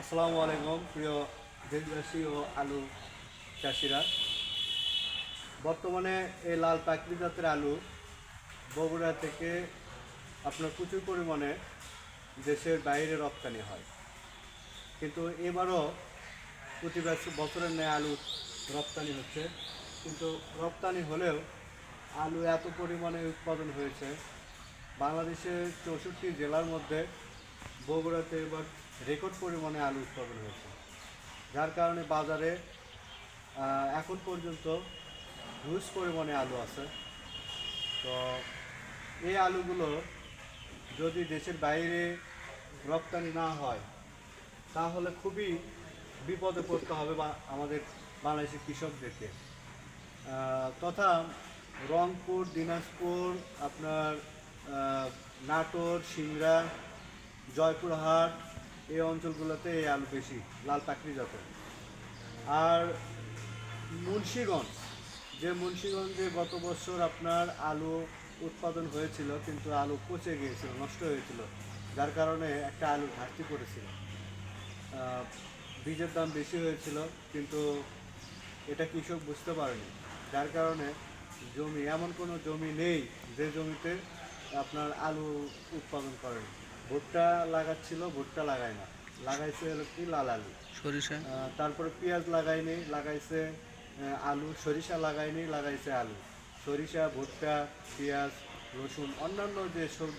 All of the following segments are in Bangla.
আসসালামু আলাইকুম, প্রিয় দেশবাসী ও আলু চাষিরা। বর্তমানে এই লাল পাকড়ি জাতের আলু বগুড়া থেকে আপনার প্রচুর পরিমাণে দেশের বাইরে রপ্তানি হয়। কিন্তু এবারও প্রতি বছরের ন্যায় আলু রপ্তানি হচ্ছে। কিন্তু রপ্তানি হলেও আলু এত পরিমাণে উৎপাদন হয়েছে। বাংলাদেশের চৌষট্টি জেলার মধ্যে বগুড়াতে এবার রেকর্ড পরিমাণে আলু উৎপাদন হয়েছে। যার কারণে বাজারে এখন পর্যন্ত হিউজ পরিমাণে আলু আছে। তো এই আলুগুলো যদি দেশের বাইরে রপ্তানি না হয়, তাহলে খুবই বিপদে পড়তে হবে বা আমাদের বাংলাদেশের কৃষকদেরকে। তথা রংপুর, দিনাজপুর, আপনার নাটোর, সিংড়া, জয়পুরহাট এই অঞ্চলগুলোতে এই আলু বেশি, লাল পাকড়ি জাতের আর মুন্সিগঞ্জ, যে মুন্সিগঞ্জে গত বছর আপনার আলু উৎপাদন হয়েছিল, কিন্তু আলু পচে গিয়েছিল, নষ্ট হয়েছিল, যার কারণে একটা আলু ঘাটতি পড়েছিল। বীজের দাম বেশি হয়েছিল, কিন্তু এটা কৃষক বুঝতে পারেনি। যার কারণে জমি, এমন কোনো জমি নেই যে জমিতে আপনার আলু উৎপাদন করেন। ভুট্টা লাগাচ্ছিল ভুট্টা লাগায় না। লাগাইছে হলো কি লাল আলু। সরিষা। তারপরে পেঁয়াজ লাগায়নি লাগাইছে আলু। সরিষা লাগায়নি লাগাইছে আলু। সরিষা ভুট্টা পেঁয়াজ রসুন অন্যান্য যে সব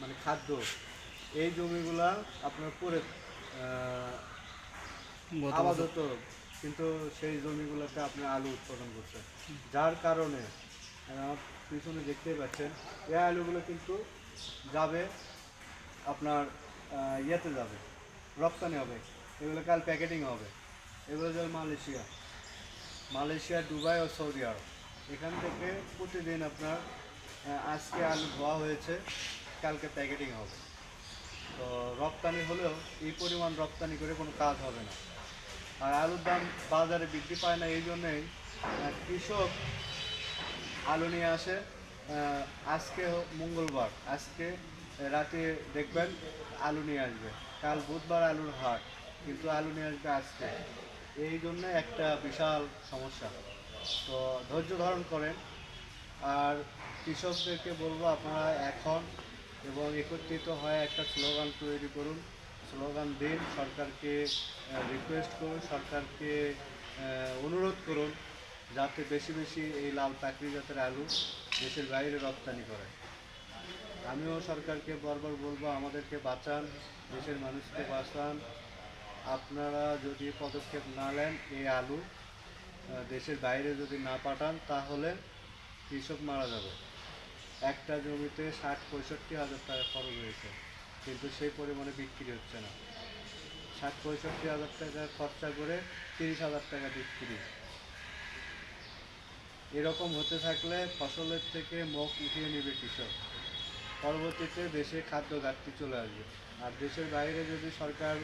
মানে খাদ্য এই জমিগুলা আপনার পরে আবাদ হতো। কিন্তু সেই জমিগুলোতে আপনি আলু উৎপাদন করছেন। যার কারণে পিছনে দেখতেই পাচ্ছেন এই আলুগুলো কিন্তু যাবে আপনার ইয়েতে যাবে, রপ্তানি হবে, এগুলো কাল প্যাকেটিং হবে। এগুলো যাবে মালয়েশিয়া। মালয়েশিয়া, দুবাই ও সৌদি আরব। এখান থেকে প্রতিদিন আপনার আজকে আলু ধোয়া হয়েছে, কালকে প্যাকেটিং হবে। তো রপ্তানি হলেও এই পরিমাণ রপ্তানি করে কোনো কাজ হবে না। আর আলুর দাম বাজারে বৃদ্ধি পায় না, এই জন্যেই কৃষক আলু নিয়ে আসে আজকে মঙ্গলবার, আজকে রাতে দেখবেন আলু নিয়ে আসবে। কাল বুধবার আলুর হাট, কিন্তু আলু নিয়ে আসবে আজকে। এই জন্য একটা বিশাল সমস্যা। তো ধৈর্য ধারণ করেন। আর কৃষকদেরকে বলব, আপনারা এখন এবং একত্রিত হয়ে একটা স্লোগান তৈরি করুন। স্লোগান দিন, সরকারকে রিকোয়েস্ট করুন, সরকারকে অনুরোধ করুন, যাতে বেশি বেশি এই লাল পাকড়ি জাতের আলু দেশের বাইরে রপ্তানি করে। আমিও সরকারকে বারবার বলব, আমাদেরকে বাঁচান, দেশের মানুষকে বাঁচান। আপনারা যদি পদক্ষেপ না নেন, এই আলু দেশের বাইরে যদি না পাঠান, তাহলে কৃষক মারা যাবে। একটা জমিতে ষাট, পঁয়ষট্টি হাজার টাকা খরচ হয়েছে, কিন্তু সেই পরিমাণে বিক্রি হচ্ছে না। ষাট, পঁয়ষট্টি হাজার টাকা খরচা করে তিরিশ হাজার টাকা বিক্রি। এরকম হতে থাকলে ফসলের থেকে মুখ উঠিয়ে নেবে কৃষক। পরবর্তীতে দেশে খাদ্য ঘাটতি চলে আসবে। আর দেশের বাইরে যদি সরকার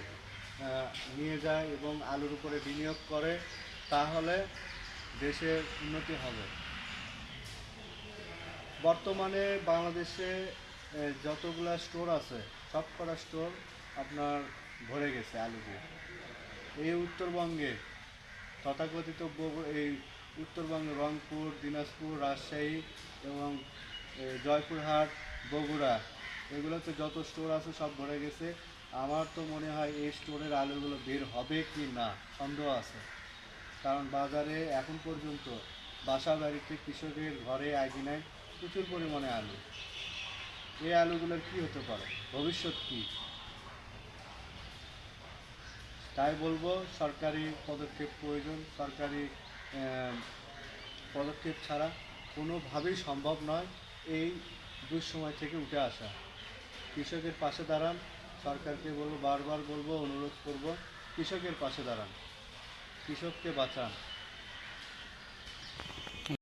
নিয়ে যায় এবং আলুর উপরে বিনিয়োগ করে, তাহলে দেশের উন্নতি হবে। বর্তমানে বাংলাদেশে যতগুলা স্টোর আছে সব কটা স্টোর আপনার ভরে গেছে আলু দিয়ে এই উত্তরবঙ্গে তথাকথিত এই উত্তরবঙ্গে রংপুর, দিনাজপুর, রাজশাহী এবং জয়পুরহাট বগুড়া, এগুলোতে যত স্টোর আছে সব ভরে গেছে। আমার তো মনে হয় এই স্টোরের আলুগুলো বের হবে কি না, সন্দেহ আছে। কারণ বাজারে এখন পর্যন্ত বাসা বাড়িতে কৃষকের ঘরে আইডিনায় প্রচুর পরিমাণে আলু। এই আলুগুলোর কি হতে পারে? ভবিষ্যৎ কি? তাই বলব, সরকারি পদক্ষেপ প্রয়োজন। সরকারি পদক্ষেপ ছাড়া কোনোভাবেই সম্ভব নয়। এই দুঃসময় থেকে উঠে আসা। কৃষকের পাশে দাঁড়ান, সরকারকে বলব, বারবার বলব, অনুরোধ করব, কৃষকের পাশে দাঁড়ান। কৃষককে বাঁচান।